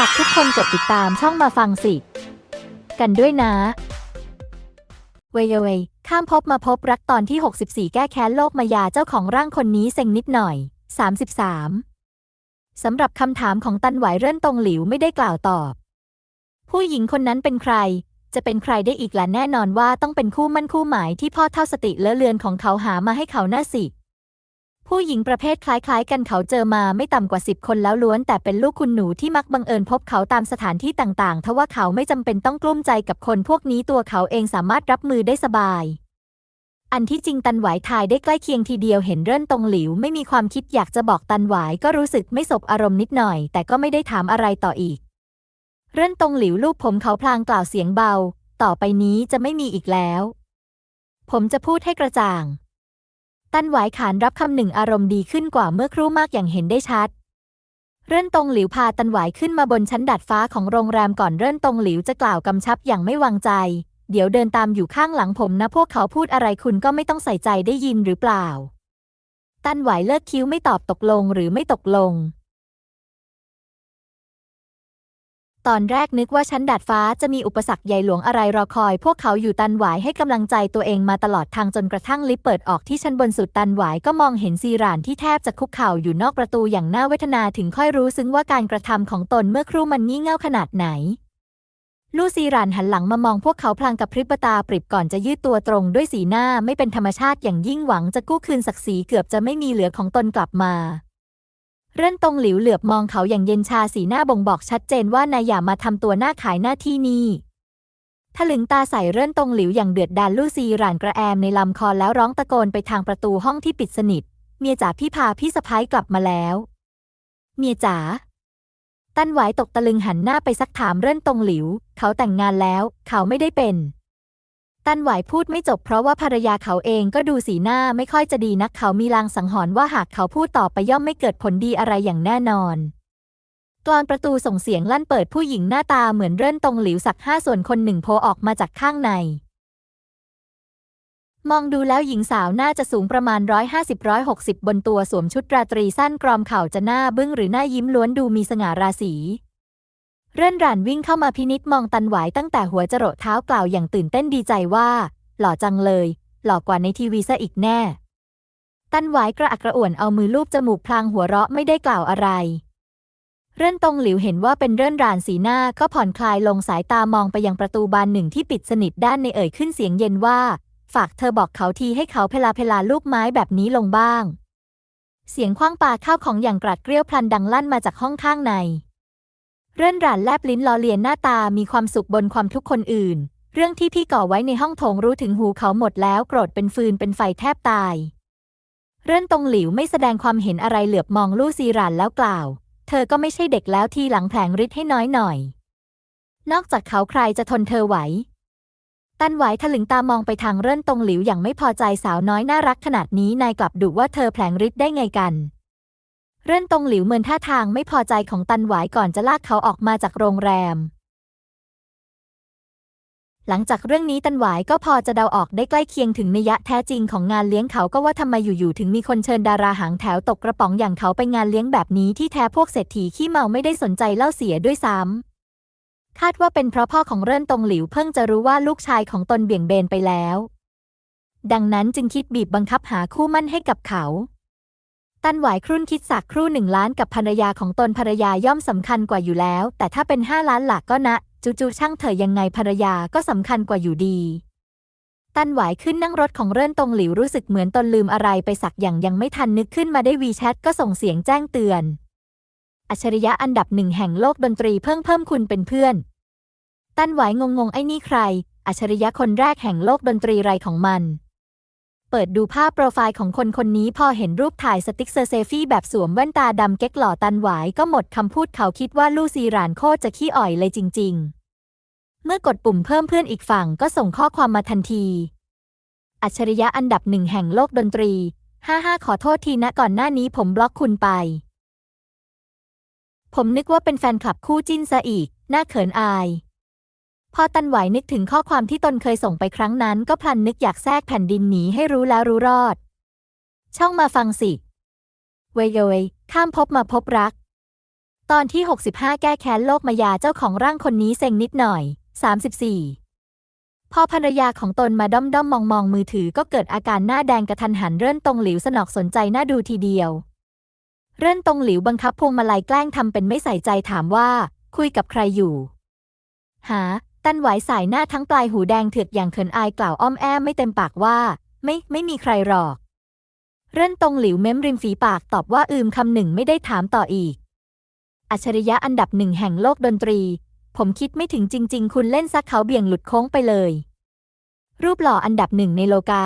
ฝากทุกคนกดติดตามช่องมาฟังสิ กันด้วยนะ เวยเวยข้ามภพมาพบรักตอนที่ 64 แก้แค้นโลกมายาเจ้าของร่างคนนี้เซ็งนิดหน่อย 33 สำหรับคำถามของตันไหวเรื่อนตรงหลิวไม่ได้กล่าวตอบ ผู้หญิงคนนั้นเป็นใคร จะเป็นใครได้อีกล่ะแน่นอนว่าต้องเป็นคู่มั่นคู่หมายที่พ่อเท่าสติเลอะเลือนของเขาหามาให้เขาน่าสิ ผู้หญิงประเภทคล้ายๆ กันเขาเจอมาไม่ต่ำกว่าสิบคนแล้วล้วน แต่เป็นลูกคุณหนูที่มักบังเอิญพบเขาตามสถานที่ต่างๆ ทว่าเขาไม่จำเป็นต้องกลุ้มใจกับคนพวกนี้ตัวเขาเองสามารถรับมือได้สบาย อันที่จริงตันหวายทายได้ใกล้เคียงทีเดียวเห็นเรื่อนตรงหลิว ไม่มีความคิดอยากจะบอกตันหวายก็รู้สึกไม่สบอารมณ์นิดหน่อย แต่ก็ไม่ได้ถามอะไรต่ออีก เรื่อนตรงหลิวลูบผมเขาพลางกล่าวเสียงเบา ต่อไปนี้จะไม่มีอีกแล้ว ผมจะพูดให้กระจ่าง ตันหวายขานรับคำหนึ่งอารมณ์ดีขึ้นกว่าเมื่อครู่มากอย่างเห็นได้ชัด เรื่อนตรงหลิวพาตันหวายขึ้นมาบนชั้นดาดฟ้าของโรงแรมก่อนเรื่อนตรงหลิวจะกล่าวกำชับอย่างไม่วางใจ เดี๋ยวเดินตามอยู่ข้างหลังผมนะพวกเขาพูดอะไรคุณก็ไม่ต้องใส่ใจได้ยินหรือเปล่า ตันหวายเลิกคิ้วไม่ตอบตกลงหรือไม่ตกลง ตอนแรกนึกว่าชั้นดาดฟ้าจะมีอุปสรรคใหญ่หลวงอะไรรอคอย พวกเขาอยู่ตันหวายให้กำลังใจตัวเองมาตลอดทางจนกระทั่งลิฟต์เปิดออกที่ชั้นบนสุดตันหวายก็มองเห็นซีรานที่แทบจะคุกเข่าอยู่นอกประตูอย่างน่าเวทนาถึงค่อยรู้ซึ้งว่าการกระทำของตนเมื่อครู่มันงี่เง่าขนาดไหน ลู่ซีรานหันหลังมามองพวกเขาพลางกับพริบตาปริบก่อนจะยืดตัวตรงด้วยสีหน้าไม่เป็นธรรมชาติอย่างยิ่งหวังจะกู้คืนศักดิ์ศรีเกือบจะไม่มีเหลือของตนกลับมา เรื่อนตรงหลิวเหลือบมองเขาอย่างเย็นชาสีหน้าบ่งบอกชัดเจนว่านายอย่ามาทำตัวหน้าขายหน้าที่นี่ถลึงตาใส่เรื่อนตรงหลิวอย่างเดือดดาลลู่ซีหรานกระแอมในลำคอแล้วร้องตะโกนไปทางประตูห้องที่ปิดสนิท เมียจ๋าพี่พาพี่สะพ้ายกลับมาแล้ว เมียจ๋าตั้นไหวตกตะลึงหันหน้าไปซักถามเรื่อนตรงหลิว เขาแต่งงานแล้ว เขาไม่ได้เป็น ตันไหวพูดไม่จบเพราะว่าภรรยาเขาเองก็ดูสีหน้าไม่ค่อยจะดีนักเขามีลางสังหรณ์ว่าหากเขาพูดต่อไปย่อมไม่เกิดผลดีอะไรอย่างแน่นอนกลอนประตูส่งเสียงลั่นเปิดผู้หญิงหน้าตาเหมือนเรื่นตรงหลิวสักห้าส่วนคนหนึ่งโผล่ออกมาจากข้างใน มองดูแล้วหญิงสาวน่าจะสูงประมาณ 150-160 บนตัวสวมชุดราตรีสั้นกรอมเข่าจะหน้าบึ้งหรือหน้ายิ้มล้วนดูมีสง่าราศี เรื่อนรานวิ่งเข้ามาพินิษมองตันหวายตั้งแต่หัวจรดเท้ากล่าวอย่างตื่นเต้นดีใจว่า หล่อจังเลย หล่อกว่าในทีวีซะอีกแน่ ตันหวายกระอักกระอ่วนเอามือลูบจมูกพลางหัวเราะไม่ได้กล่าวอะไร เรื่อนตรงหลิวเห็นว่าเป็นเรื่อนรานสีหน้าก็ผ่อนคลายลงสายตามองไปยังประตูบานหนึ่งที่ปิดสนิทด้านในเอ่ยขึ้นเสียงเย็นว่า ฝากเธอบอกเขาทีให้เขาเพลาเพลาลูกไม้แบบนี้ลงบ้าง เสียงคว้างปาข้าวของอย่างกรัดเกรี้ยวพลันดังลั่นมาจากห้องข้างใน เรื่อนรานแลบลิ้นล้อเลียนหน้าตามีความสุขบนความทุกคนอื่น เรื่องที่พี่ก่อไว้ในห้องโถงรู้ถึงหูเขาหมดแล้วโกรธเป็นฟืนเป็นไฟแทบตาย เรื่อนตรงหลิวไม่แสดงความเห็นอะไรเหลือบมองลู่ซีรานแล้วกล่าว เธอก็ไม่ใช่เด็กแล้วทีหลังแผลงฤทธิ์ให้น้อยหน่อย นอกจากเขาใครจะทนเธอไหว ตันไหวถลึงตามองไปทางเรื่อนตรงหลิวอย่างไม่พอใจสาวน้อยน่ารักขนาดนี้นายกลับดุว่าเธอแผลงฤทธิ์ได้ไงกัน เรื่อนตรงหลิวเหมือนท่าทางไม่พอใจของตันหวายก่อนจะลากเขาออกมาจากโรงแรม หลังจากเรื่องนี้ตันหวายก็พอจะเดาออกได้ใกล้เคียงถึงนัยะแท้จริงของงานเลี้ยงเขาก็ว่าทำไมอยู่ๆถึงมีคนเชิญดาราหางแถวตกกระป๋องอย่างเขาไปงานเลี้ยงแบบนี้ที่แท้พวกเศรษฐีขี้เมาไม่ได้สนใจเล่าเสียด้วยซ้ำคาดว่าเป็นเพราะพ่อของเรื่นตรงหลิวเพิ่งจะรู้ว่าลูกชายของตนเบี่ยงเบนไปแล้ว ดังนั้นจึงคิดบีบบังคับหาคู่มั่นให้กับเขา ตันหวายครุ่นคิดสักครู่หนึ่งล้านกับภรรยาของตนภรรยาย่อมสำคัญกว่าอยู่แล้ว แต่ถ้าเป็นห้าล้านหลักก็นะ จู่ๆช่างเถอะยังไงภรรยาก็สำคัญกว่าอยู่ดี ตันหวายขึ้นนั่งรถของเรื่นตรงหลิวรู้สึกเหมือนตนลืมอะไรไปสักอย่างยังไม่ทันนึกขึ้นมาได้วีแชทก็ส่งเสียงแจ้งเตือน อัจฉริยะอันดับหนึ่งแห่งโลกดนตรีเพิ่งเพิ่มคุณเป็นเพื่อน ตันหวายงงๆไอ้นี่ใคร อัจฉริยะคนแรกแห่งโลกดนตรีไรของมัน เปิดดูภาพโปรไฟล์ของคนคนนี้พอเห็นรูปถ่ายสติ๊กเซอร์เซฟี่แบบสวมแว่นตาดำเก๊กหล่อตันหวายก็หมดคำพูดเขาคิดว่าลู่ซีรานโคตรจะขี้อ่อยเลยจริง ๆ เมื่อกดปุ่มเพิ่มเพื่อนอีกฝั่งก็ส่งข้อความมาทันที อัจฉริยะอันดับหนึ่งแห่งโลกดนตรีฮ่าฮ่าขอโทษทีนะก่อนหน้านี้ผมบล็อกคุณไป ผมนึกว่าเป็นแฟนคลับคู่จิ้นซะอีก น่าเขินอาย พอตันไหวนึกถึงข้อความที่ตนเคยส่งไปครั้งนั้น ก็พลันนึกอยากแทรกแผ่นดินหนีให้รู้แล้วรู้รอด ช่องมาฟังสิ เวยเยข้ามภพมาพบรัก ตอนที่ 65 แก้แค้นโลกมายาเจ้าของร่างคนนี้เซ็งนิดหน่อย 34 พอภรรยาของตนมาด้อมด้อมมองมองมือถือก็เกิดอาการหน้าแดงกระทันหันเรื่นตรงหลิวสนอกสนใจน่าดูทีเดียว เรื่นตรงหลิวบังคับพวงมาลัยแกล้งทำเป็นไม่ใส่ใจถามว่า คุยกับใครอยู่ หา ตันไหวสายหน้าทั้งปลายหูแดงเถือกอย่างเขินอายกล่าวอ้อมแอมไม่เต็มปากว่า ไม่ไม่มีใครหรอก เรื่นตรงหลิวเม้มริมฝีปากตอบว่าอืมคำหนึ่งไม่ได้ถามต่ออีก อัจฉริยะอันดับหนึ่งแห่งโลกดนตรี ผมคิดไม่ถึงจริง ๆ คุณเล่นซักเขาเบี่ยงหลุดโค้งไปเลย รูปหล่ออันดับหนึ่งในโลกา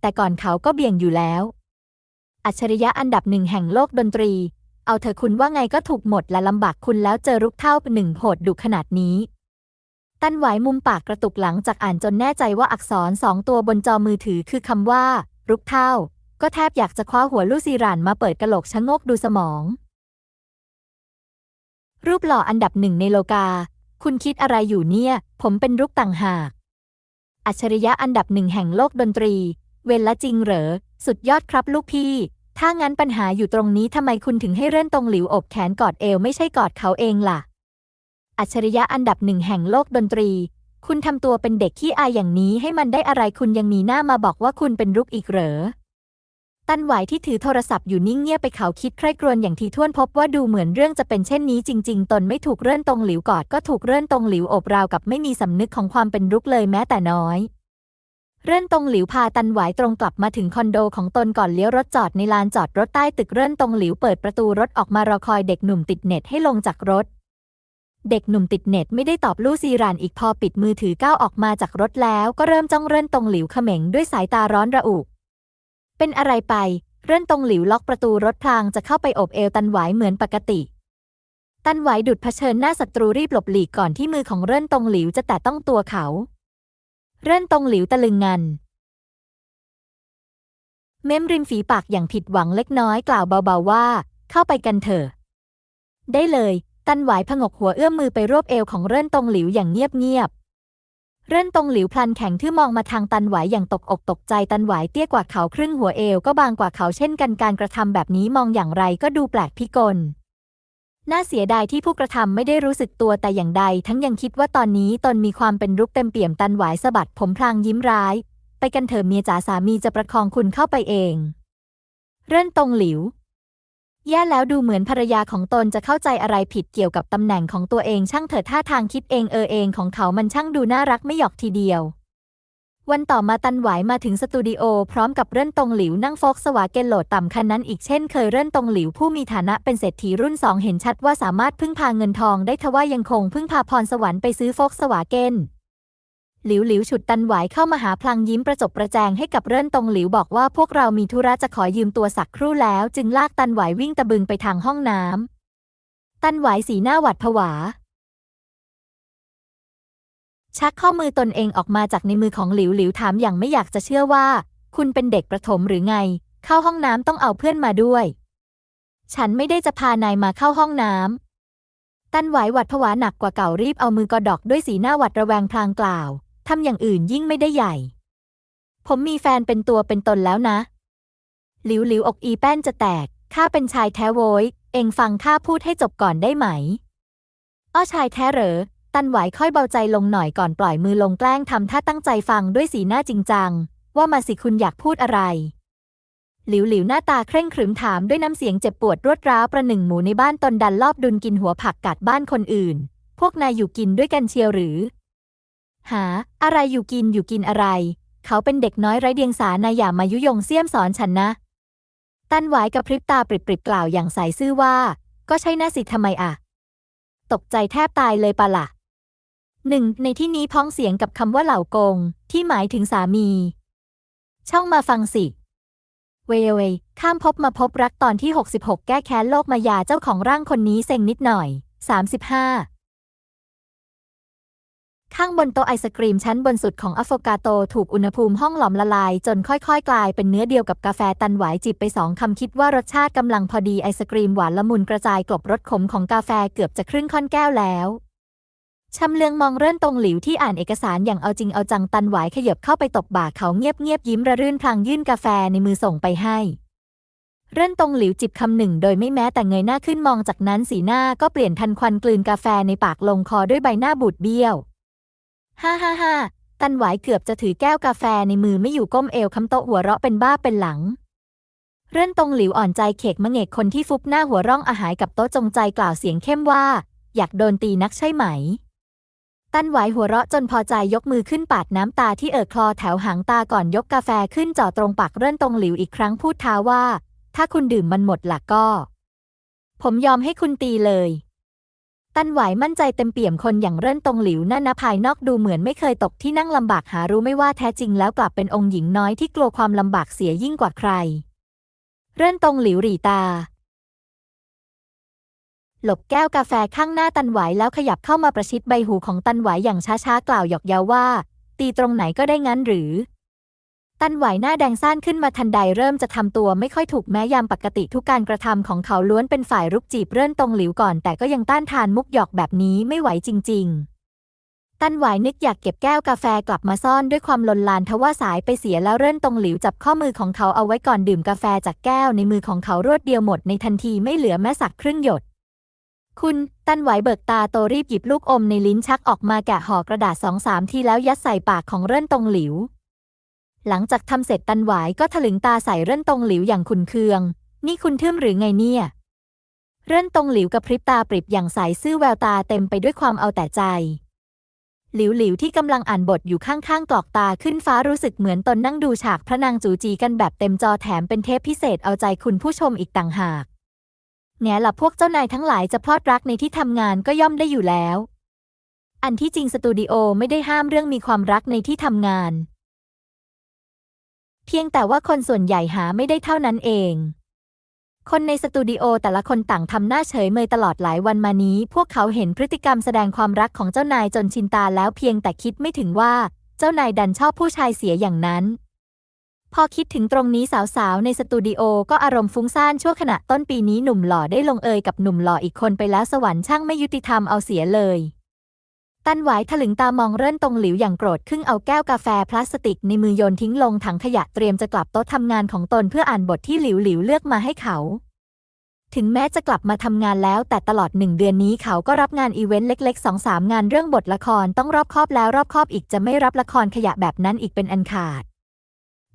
แต่ก่อนเขาก็เบี่ยงอยู่แล้ว อัจฉริยะอันดับหนึ่งแห่งโลกดนตรี เอาเถอคุณว่าไงก็ถูกหมดและลำบากคุณแล้วเจอรุกเท่าหนึ่งโหดดุขนาดนี้ ตันไหวมุมปากกระตุกหลังจากอ่านจนแน่ใจว่าอักษรสองตัวบนจอมือถือคือคำว่า รุกเท่า ก็แทบอยากจะคว้าหัวลูซีรานมาเปิดกระโหลกชะงกดูสมอง รูปหล่ออันดับหนึ่งในโลกา คุณคิดอะไรอยู่เนี่ย ผมเป็นรุกต่างหาก อัจฉริยะอันดับหนึ่งแห่งโลกดนตรี เวลละจริงเหรอ สุดยอดครับลูกพี่ ถ้างั้นปัญหาอยู่ตรงนี้ทำไมคุณถึงให้เรื่อนตรงหลิวอบแขนกอดเอวไม่ใช่กอดเขาเองล่ะ อัจฉริยะอันดับหนึ่งแห่งโลกดนตรี คุณทำตัวเป็นเด็กขี้อายอย่างนี้ให้มันได้อะไรคุณยังมีหน้ามาบอกว่าคุณเป็นรุกอีกเหรอ ตันไหวที่ถือโทรศัพท์อยู่นิ่งเงียบไปเขาคิดใคร่ครวญอย่างทีท่วนพบว่าดูเหมือนเรื่องจะเป็นเช่นนี้จริง ๆ ตนไม่ถูกเรื่อนตรงหลิวกอดก็ถูกเรื่อนตรงหลิวอบราวกับไม่มีสำนึกของความเป็นรุกเลยแม้แต่น้อยเรื่อนตรงหลิวพาตันไหวตรงกลับมาถึงคอนโดของตนก่อนเลี้ยวรถจอดในลานจอดรถใต้ตึกเรื่อนตรงหลิวเปิดประตูรถออกมารอคอยเด็กหนุ่มติดเน็ตให้ลงจากรถ เด็กหนุ่มติดเน็ตไม่ได้ตอบลู่ซีรานอีกพอปิดมือถือก้าวออกมาจากรถแล้วก็เริ่มจ้องเรื่นตรงหลิวเขม็งด้วยสายตาร้อนระอุ เป็นอะไรไป เรื่นตรงหลิวล็อกประตูรถพลางจะเข้าไปโอบเอวตันไหวเหมือนปกติ ตันไหวดุดเผชิญหน้าศัตรูรีบหลบหลีกก่อนที่มือของเรื่นตรงหลิวจะแตะต้องตัวเขา เรื่นตรงหลิวตะลึงงัน เม้มริมฝีปากอย่างผิดหวังเล็กน้อยกล่าวเบาๆว่า เข้าไปกันเถอะได้เลย ตันไหวผงกหัวเอื้อมมือไปรวบเอวของเรื่นตรงหลิวอย่างเงียบๆ เรื่นตรงหลิวพลันแข็งที่มองมาทางตันไหวอย่างตกอกตกใจตันไหวเตี้ยกว่าเขาครึ่งหัวเอวก็บางกว่าเขาเช่นกันการกระทำแบบนี้มองอย่างไรก็ดูแปลกพิกล น่าเสียดายที่ผู้กระทำไม่ได้รู้สึกตัวแต่อย่างใด ทั้งยังคิดว่าตอนนี้ตนมีความเป็นรุกเต็มเปี่ยมตันไหวสะบัดผมพลางยิ้มร้าย ไปกันเถอะเมียจ๋าสามีจะประคองคุณเข้าไปเอง เรื่นตรงหลิว แย่แล้วดูเหมือนภรรยาของตนจะเข้าใจอะไรผิดเกี่ยวกับตำแหน่งของตัวเองช่างเถิดท่าทางคิดเองเออเองของเขามันช่างดูน่ารักไม่หยอกทีเดียว วันต่อมาตันไหวมาถึงสตูดิโอพร้อมกับเรื่นตรงหลิวนั่งโฟกสวาเกนโหลดต่ำคันนั้นอีกเช่นเคยเรื่นตรงหลิวผู้มีฐานะเป็นเศรษฐีรุ่นสองเห็นชัดว่าสามารถพึ่งพาเงินทองได้ทว่ายังคงพึ่งพาพรสวรรค์ไปซื้อโฟกสวาเกน หลิวหลิวฉุดตันไหวเข้ามาหาพลางยิ้มประจบประแจงให้กับเรื่นตรงหลิวบอกว่าพวกเรามีธุระจะขอยืมตัวสักครู่แล้ว จึงลากตันไหววิ่งตะบึงไปทางห้องน้ำตันไหวสีหน้าหวัดผวา ชักข้อมือตนเองออกมาจากในมือของหลิวหลิวถามอย่างไม่อยากจะเชื่อว่า คุณเป็นเด็กประถมหรือไง เข้าห้องน้ำต้องเอาเพื่อนมาด้วย ฉันไม่ได้จะพานายมาเข้าห้องน้ำตันไหวหวัดผวาหนักกว่าเก่ารีบเอามือกอดอกด้วยสีหน้าหวัดระแวงพลางกล่าว ทำอย่างอื่นยิ่งไม่ได้ใหญ่ ผมมีแฟนเป็นตัวเป็นตนแล้วนะ หลิวหลิวอกอีแป้นจะแตก ข้าเป็นชายแท้โว้ย เองฟังข้าพูดให้จบก่อนได้ไหม อ้อชายแท้เหรอ ตันไหวค่อยเบาใจลงหน่อยก่อนปล่อยมือลงแกล้งทำท่าตั้งใจฟังด้วยสีหน้าจริงจัง ว่ามาสิคุณอยากพูดอะไร หลิวหลิวหน้าตาเคร่งขรึมถามด้วยน้ำเสียงเจ็บปวดรวดร้าวประหนึ่งหมูในบ้านตนดันรอบดุนกินหัวผักกัดบ้านคนอื่น พวกนายอยู่กินด้วยกันเชียวหรือ หา อะไรอยู่กินอยู่กินอะไร เขาเป็นเด็กน้อยไร้เดียงสานายอย่ามายุยงเสี้ยมสอนฉันนะ ตันหวายกับพริบตาปริบๆกล่าวอย่างใสซื่อว่า ก็ใช่น่าสิทำไมอะตกใจแทบตายเลยปะละ่ะหนึ่งในที่นี้พ้องเสียงกับคำว่าเหล่ากง ที่หมายถึงสามี ช่องมาฟังสิ เวเวข้ามภพมาพบรักตอนที่ 66 แก้แค้นโลกมายาเจ้าของร่างคนนี้เซ็งนิดหน่อย 35 ข้างบนโต๊ะไอศกรีมชั้นบนสุดของอะโฟกาโตถูกอุณหภูมิห้องหลอมละลาย จนค่อยๆ กลายเป็นเนื้อเดียวกับกาแฟตันหวายจิบไปสองคำคิดว่ารสชาติกำลังพอดีไอศกรีมหวานละมุนกระจายกลบรสขมของกาแฟเกือบจะครึ่งค่อนแก้วแล้วชำเลืองมองเรื่อนตรงหลิวที่อ่านเอกสารอย่างเอาจริงเอาจังตันหวายขยับเข้าไปตบบ่าเขาเงียบเงียบยิ้มระรื่นพลางยื่นกาแฟในมือส่งไปให้เรื่นตรงหลิวจิบคำหนึ่งโดยไม่แม้แต่เงยหน้าขึ้นมองจากนั้นสีหน้าก็เปลี่ยนทันควันกลืนกาแฟในปากลงคอด้วยใบหน้าบูดเบี้ยว ฮ่าฮ่าฮ่าตันหวายเกือบจะถือแก้วกาแฟในมือไม่อยู่ก้มเอวคำโตหัวเราะเป็นบ้าเป็นหลัง เรื่อนตรงหลิวอ่อนใจเขกมะเงกคนที่ฟุบหน้าหัวร่องอาหายกับโต๊ะจงใจกล่าวเสียงเข้มว่า อยากโดนตีนักใช่ไหม ตันไหวหัวเราะจนพอใจยกมือขึ้นปาดน้ำตาที่เอ่อคลอแถวหางตาก่อนยกกาแฟขึ้นจ่อตรงปากเรื่อนตรงหลิวอีกครั้งพูดท้าว่า ถ้าคุณดื่มมันหมดหลักก็ ผมยอมให้คุณตีเลย ตั้นไหวมั่นใจเต็มเปี่ยมคนอย่างเรื่นตรงหลิวนั่นนะภายนอกดูเหมือนไม่เคยตกที่นั่งลำบากหารู้ไม่ว่าแท้จริงแล้วกลับเป็นองค์หญิงน้อยที่กลัวความลำบากเสียยิ่งกว่าใคร เรื่นตรงหลิวหรีตา หลบแก้วกาแฟข้างหน้าตันไหวแล้วขยับเข้ามาประชิดใบหูของตันไหวอย่างช้าๆกล่าวหยอกเย้าว่า ตีตรงไหนก็ได้งั้นหรือ ตันไหวหน้าแดงซ่านขึ้นมาทันใดเริ่มจะทำตัวไม่ค่อยถูกแม้ยามปกติทุกการกระทำของเขาล้วนเป็นฝ่ายรุกจีบเรื่อนตรงหลิวก่อน แต่ก็ยังต้านทานมุกหยอกแบบนี้ไม่ไหวจริง ๆ ตันไหวนึกอยากเก็บแก้วกาแฟกลับมาซ่อนด้วยความลนลานทว่าสายไปเสียแล้วเรื่อนตรงหลิวจับข้อมือของเขาเอาไว้ก่อนดื่มกาแฟจากแก้วในมือของเขารวดเดียวหมดในทันทีไม่เหลือแม้สักครึ่งหยดคุณ ตันไหวเบิกตาโตรีบหยิบลูกอมในลิ้นชักออกมาแกะห่อกระดาษสองสามทีแล้วยัดใส่ปากของเรื่อนตรงหลิว หลังจากทำเสร็จตันไหวก็ถลึงตาใส่เรื่นตรงหลิวอย่างขุนเคือง นี่คุณทึ่มหรือไงเนี่ย เรื่นตรงหลิวกับพริบตาปริบอย่างใสซื่อแววตาเต็มไปด้วยความเอาแต่ใจ หลิวหลิวที่กำลังอ่านบทอยู่ข้างๆกรอกตาขึ้นฟ้ารู้สึกเหมือนตนนั่งดูฉากพระนางจูจีกันแบบเต็มจอแถมเป็นเทปพิเศษเอาใจคุณผู้ชมอีกต่างหากแง่ละพวกเจ้านายทั้งหลายจะพลอดรักในที่ทำงานก็ย่อมได้อยู่แล้ว อันที่จริงสตูดิโอไม่ได้ห้ามเรื่องมีความรักในที่ทำงาน เพียงแต่ว่าคนส่วนใหญ่หาไม่ได้เท่านั้นเอง คนในสตูดิโอแต่ละคนต่างทำหน้าเฉยเมยตลอดหลายวันมานี้ พวกเขาเห็นพฤติกรรมแสดงความรักของเจ้านายจนชินตาแล้วเพียงแต่คิดไม่ถึงว่า เจ้านายดันชอบผู้ชายเสียอย่างนั้น พอคิดถึงตรงนี้สาวๆ ในสตูดิโอก็อารมณ์ฟุ้งซ่านชั่วขณะต้นปีนี้หนุ่มหล่อได้ลงเอยกับหนุ่มหล่ออีกคนไปแล้วสวรรค์ช่างไม่ยุติธรรมเอาเสียเลย ตันหวายถลึงตามองเรื่นตรงหลิวอย่างโกรธขึ้นเอาแก้วกาแฟพลาสติกในมือโยนทิ้งลงถังขยะเตรียมจะกลับโต๊ะทำงานของตนเพื่ออ่านบทที่หลิวหลิวเลือกมาให้เขา ถึงแม้จะกลับมาทำงานแล้ว แต่ตลอดหนึ่งเดือนนี้เขาก็รับงานอีเวนต์เล็กๆสองสามงานเรื่องบทละครต้องรอบคอบแล้วรอบคอบอีกจะไม่รับละครขยะแบบนั้นอีกเป็นอันขาด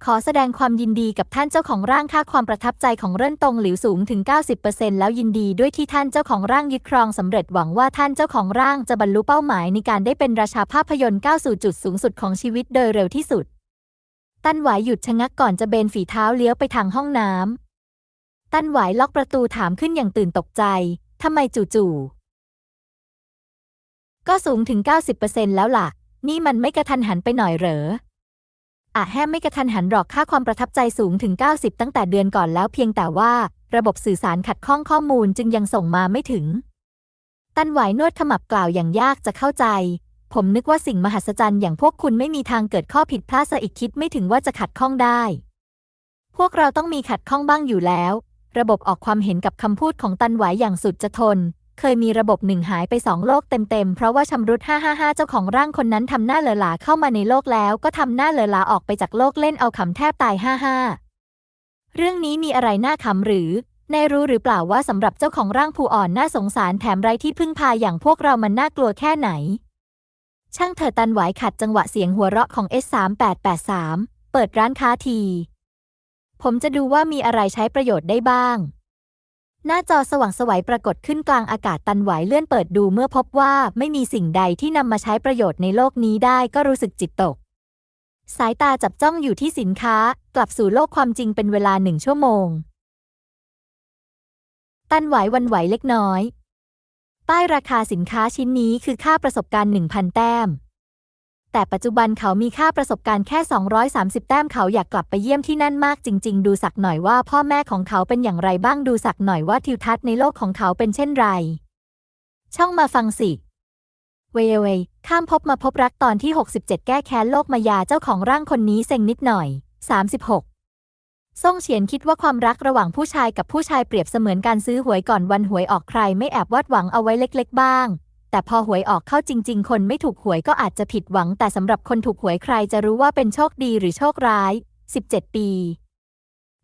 ขอแสดงความยินดีกับท่านเจ้าของร่างค่าความประทับใจของเรื่นตรงหลิวสูงถึง 90%แล้วยินดีด้วยที่ท่านเจ้าของร่างยึดครองสำเร็จหวังว่าท่านเจ้าของร่างจะบรรลุเป้าหมายในการได้เป็นราชาภาพยนตร์ก้าวสู่จุดสูงสุดของชีวิตโดยเร็วที่สุด ตั้นหวายหยุดชะงักก่อนจะเบนฝีเท้าเลี้ยวไปทางห้องน้ำตั้นหวายล็อกประตูถามขึ้นอย่างตื่นตกใจทำไมจู่ๆก็สูงถึง 90%แล้วล่ะ นี่มันไม่กระทันหันไปหน่อยเหรอ อะแฮมไม่กระทันหันหรอกค่าความประทับใจสูงถึง 90 ตั้งแต่เดือนก่อนแล้วเพียงแต่ว่าระบบสื่อสารขัดข้องข้อมูลจึงยังส่งมาไม่ถึง ตันไหวนวดขมับกล่าวอย่างยากจะเข้าใจ ผมนึกว่าสิ่งมหัศจรรย์อย่างพวกคุณไม่มีทางเกิดข้อผิดพลาดซะอีกคิดไม่ถึงว่าจะขัดข้องได้ พวกเราต้องมีขัดข้องบ้างอยู่แล้ว ระบบออกความเห็นกับคำพูดของตันไหวอย่างสุดจะทน เคยมีระบบหนึ่งหายไปสองโลกเต็มๆ เพราะว่าชำรุด 555 เจ้าของร่างคนนั้นทำหน้าเหลอหลาเข้ามาในโลกแล้วก็ทำหน้าเหลอหลาออกไปจากโลกเล่นเอาขำแทบตาย 55 เรื่องนี้มีอะไรน่าขำหรือในรู้หรือเปล่าว่าสำหรับเจ้าของร่างผู้อ่อนน่าสงสารแถมไร้ที่พึ่งพาอย่างพวกเรามันน่ากลัวแค่ไหน ช่างเถอะตันไหวขัดจังหวะเสียงหัวเราะของ S3883 เปิดร้านค้าที ผมจะดูว่ามีอะไรใช้ประโยชน์ได้บ้าง หน้าจอสว่างสวัยปรากฏขึ้นกลางอากาศตันไหวเลื่อนเปิดดูเมื่อพบว่าไม่มีสิ่งใดที่นำมาใช้ประโยชน์ในโลกนี้ได้ก็รู้สึกจิตตก สายตาจับจ้องอยู่ที่สินค้ากลับสู่โลกความจริงเป็นเวลาหนึ่งชั่วโมง ตันไหววันไหวเล็กน้อย ป้ายราคาสินค้าชิ้นนี้คือค่าประสบการณ์ 1,000 แต้ม แต่ปัจจุบันเขามีค่าประสบการณ์แค่ 230 แต้มเขาอยากกลับไปเยี่ยมที่นั่นมากจริง ๆ ดูสักหน่อยว่าพ่อแม่ของเขาเป็นอย่างไรบ้างดูสักหน่อยว่าทิวทัศน์ในโลกของเขาเป็นเช่นไร ช่องมาฟังสิ เวเวยข้ามพบมาพบรักตอนที่ 67 แก้แค้นโลกมายาเจ้าของร่างคนนี้เซ็งนิดหน่อย 36ซ่งเฉียนคิดว่าความรักระหว่างผู้ชายกับผู้ชายเปรียบเสมือนการซื้อหวยก่อนวันหวยออกใครไม่แอบวาดหวังเอาไว้เล็ก ๆ บ้าง แต่พอหวยออกเข้าจริง ๆ คนไม่ถูกหวยก็อาจจะผิดหวัง แต่สำหรับคนถูกหวยใครจะรู้ว่าเป็นโชคดีหรือโชคร้าย 17 ปี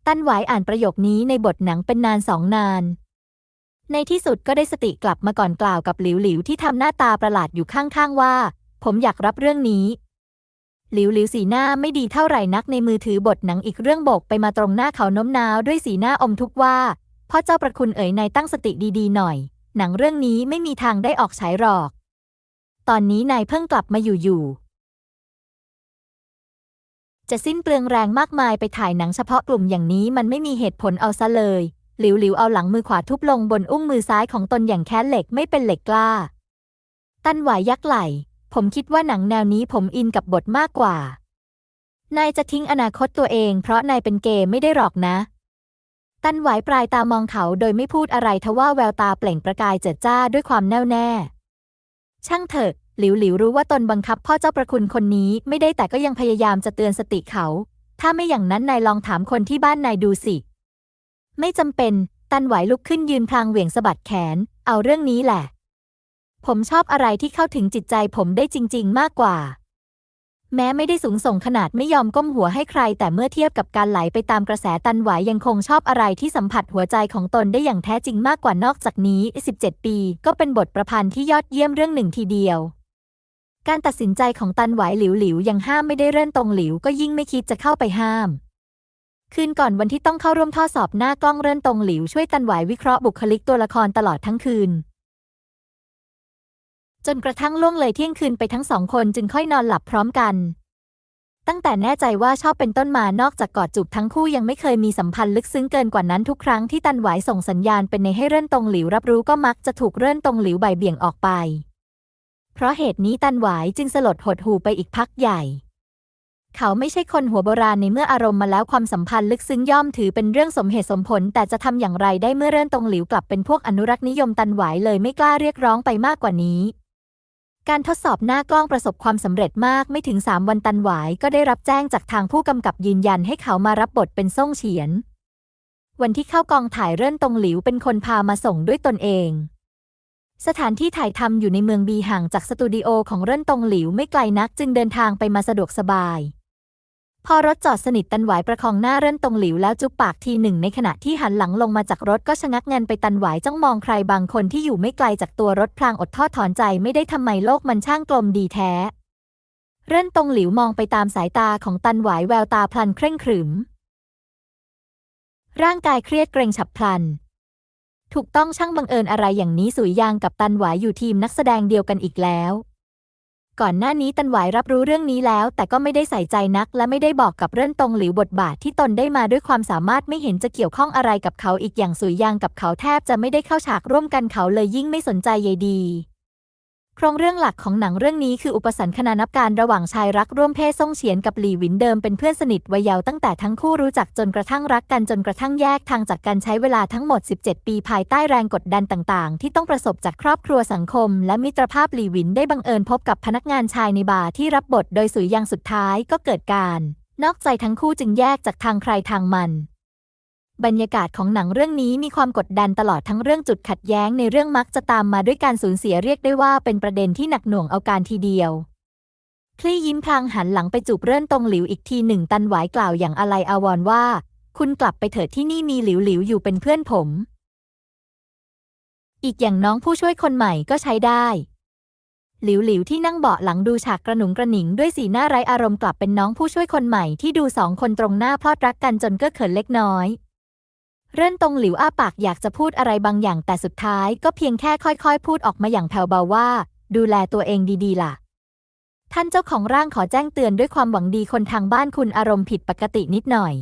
ตั้นหวายอ่านประโยคนี้ในบทหนังเป็นนานสองนาน ในที่สุดก็ได้สติกลับมาก่อนกล่าวกับหลิวหลิวที่ทำหน้าตาประหลาดอยู่ข้างๆว่า ผมอยากรับเรื่องนี้หลิวหลิวสีหน้าไม่ดีเท่าไหร่นักในมือถือบทหนังอีกเรื่องบกไปมาตรงหน้าเขาโน้มน้าวด้วยสีหน้าอมทุกว่าพ่อเจ้าประคุณเอ๋ยนายตั้งสติดีๆหน่อย หนังเรื่องนี้ไม่มีทางได้ออกฉายหรอก ตอนนี้นายเพิ่งกลับมาอยู่อยู่จะสิ้นเปลืองแรงมากมายไปถ่ายหนังเฉพาะกลุ่มอย่างนี้มันไม่มีเหตุผลเอาซะเลย หลิวหลิวเอาหลังมือขวาทุบลงบนอุ้งมือซ้ายของตนอย่างแค้นเหล็กไม่เป็นเหล็กกล้า ตั้นหวายยักไหล ผมคิดว่าหนังแนวนี้ผมอินกับบทมากกว่า นายจะทิ้งอนาคตตัวเองเพราะนายเป็นเกย์ไม่ได้หรอกนะ ตั้นหวปลายตามองเขาโดยไม่พูดอะไรทว่าแววตาเปล่งประกายเจิดจ้าด้วยความแน่วแน่ ช่างเถอะ หลิวหลิวรู้ว่าตนบังคับพ่อเจ้าประคุณคนนี้ไม่ได้แต่ก็ยังพยายามจะเตือนสติเขา ถ้าไม่อย่างนั้นนายลองถามคนที่บ้านนายดูสิ ไม่จำเป็น ตันไหวลุกขึ้นยืนพลางเหวี่ยงสะบัดแขน เอาเรื่องนี้แหละ ผมชอบอะไรที่เข้าถึงจิตใจผมได้จริง ๆ มากกว่า แม้ไม่ได้สูงส่งขนาดไม่ยอมก้มหัวให้ใคร แต่เมื่อเทียบกับการไหลไปตามกระแสตันไหวยังคงชอบอะไรที่สัมผัสหัวใจของตนได้อย่างแท้จริงมากกว่านอกจากนี้ 17 ปี ก็เป็นบทประพันธ์ที่ยอดเยี่ยมเรื่องหนึ่งทีเดียว การตัดสินใจของตันไหวหลิวหลิวยังห้ามไม่ได้เรื่นตรงหลิวก็ยิ่งไม่คิดจะเข้าไปห้ามคืนก่อนวันที่ต้องเข้าร่วมทดสอบหน้ากล้องเรื่นตรงหลิวช่วยตันไหววิเคราะห์บุคลิกตัวละครตลอดทั้งคืน จนกระทั่งล่วงเลยเที่ยงคืนไปทั้งสองคนจึงค่อยนอนหลับพร้อมกัน ตั้งแต่แน่ใจว่าชอบเป็นต้นมานอกจากกอดจูบทั้งคู่ยังไม่เคยมีสัมพันธ์ลึกซึ้งเกินกว่านั้นทุกครั้งที่ตันหวายส่งสัญญาณเป็นในให้เรื่อนตรงหลิวรับรู้ก็มักจะถูกเรื่อนตรงหลิวใบเบี่ยงออกไป เพราะเหตุนี้ตันหวายจึงสลดหดหูไปอีกพักใหญ่เขาไม่ใช่คนหัวโบราณในเมื่ออารมณ์มาแล้วความสัมพันธ์ลึกซึ้งย่อมถือเป็นเรื่องสมเหตุสมผล แต่จะทำอย่างไรได้เมื่อเรื่อนตรงหลิวกลับเป็นพวกอนุรักษ์นิยมตันหวเลยไม่กล้าเรียกร้องไปมากกว่านี้ การทดสอบหน้ากล้องประสบความสำเร็จมากไม่ถึง 3 วันตันหวายก็ได้รับแจ้งจากทางผู้กำกับยืนยันให้เขามารับบทเป็นซ่งเฉียน วันที่เข้ากองถ่ายเรื่นตรงหลิวเป็นคนพามาส่งด้วยตนเอง สถานที่ถ่ายทำอยู่ในเมืองบีห่างจากสตูดิโอของเรื่นตรงหลิวไม่ไกลนักจึงเดินทางไปมาสะดวกสบาย พอรถจอดสนิทตันหวายประคองหน้าเรื่นตรงหลิวแล้วจุบปากทีหนึ่งในขณะที่หันหลังลงมาจากรถก็ชะงักเงินไปตันหวายจ้องมองใครบางคนที่อยู่ไม่ไกลจากตัวรถพลางอดทอดถอนใจไม่ได้ทำไมโลกมันช่างกลมดีแท้ เรื่นตรงหลิวมองไปตามสายตาของตันหวายแววตาพลันเคร่งขรึม ร่างกายเครียดเกรงฉับพลัน ถูกต้องช่างบังเอิญอะไรอย่างนี้สุยยางกับตันหวายอยู่ทีมนักแสดงเดียวกันอีกแล้ว ก่อนหน้านี้ตันหวายรับรู้เรื่องนี้แล้ว แต่ก็ไม่ได้ใส่ใจนัก และไม่ได้บอกกับเรื่องตรงหลิวบทบาทที่ตนได้มาด้วยความสามารถไม่เห็นจะเกี่ยวข้องอะไรกับเขาอีกอย่างสุยยางกับเขาแทบจะไม่ได้เข้าฉากร่วมกันเขาเลยยิ่งไม่สนใจใยดี ครงเรื่องหลักของหนังเรื่องนี้คืออุปสรรคนานับการระหว่างชายรักร่วมเพศซ่งเฉียนกับหลี่หวินเดิมเป็นเพื่อนสนิทวัยเยาว์ตั้งแต่ทั้งคู่รู้จักจนกระทั่งรักกันจนกระทั่งแยกทางจากกันใช้เวลาทั้งหมด 17 ปีภายใต้แรงกดดันต่างๆ ที่ต้องประสบจากครอบครัวสังคม และมิตรภาพหลี่หวินได้บังเอิญพบกับพนักงานชายในบาร์ที่รับบท โดยสุยยังสุดท้ายก็เกิดการ นอกใจทั้งคู่จึงแยกจากทางใครทางมัน บรรยากาศของหนังเรื่องนี้มีความกดดันตลอดทั้งเรื่องจุดขัดแย้งในเรื่องมักจะตามมาด้วยการสูญเสียเรียกได้ว่าเป็นประเด็นที่หนักหน่วงเอาการทีเดียว คลี่ยิ้มพลางหันหลังไปจูบเรื่อนตรงหลิวอีกทีหนึ่งตันหวายกล่าวอย่างอะไรอาวรว่า คุณกลับไปเถิดที่นี่มีหลิวหลิวอยู่เป็นเพื่อนผม อีกอย่างน้องผู้ช่วยคนใหม่ก็ใช้ได้หลิวหลิวที่นั่งเบาะหลังดูฉากกระหนุงกระหนิงด้วยสีหน้าไร้อารมณ์กลับเป็นน้องผู้ช่วยคนใหม่ที่ดูสองคนตรงหน้าพลอดรักกันจนเก้อเขินเล็กน้อย เรื่นตรงหลิวอ้าปากอยากจะพูดอะไรบางอย่างแต่สุดท้ายก็เพียงแค่ค่อยๆ พูดออกมาอย่างแผ่วเบาว่า ดูแลตัวเองดีๆ ล่ะ ท่านเจ้าของร่างขอแจ้งเตือนด้วยความหวังดีคนทางบ้านคุณอารมณ์ผิดปกตินิดหน่อย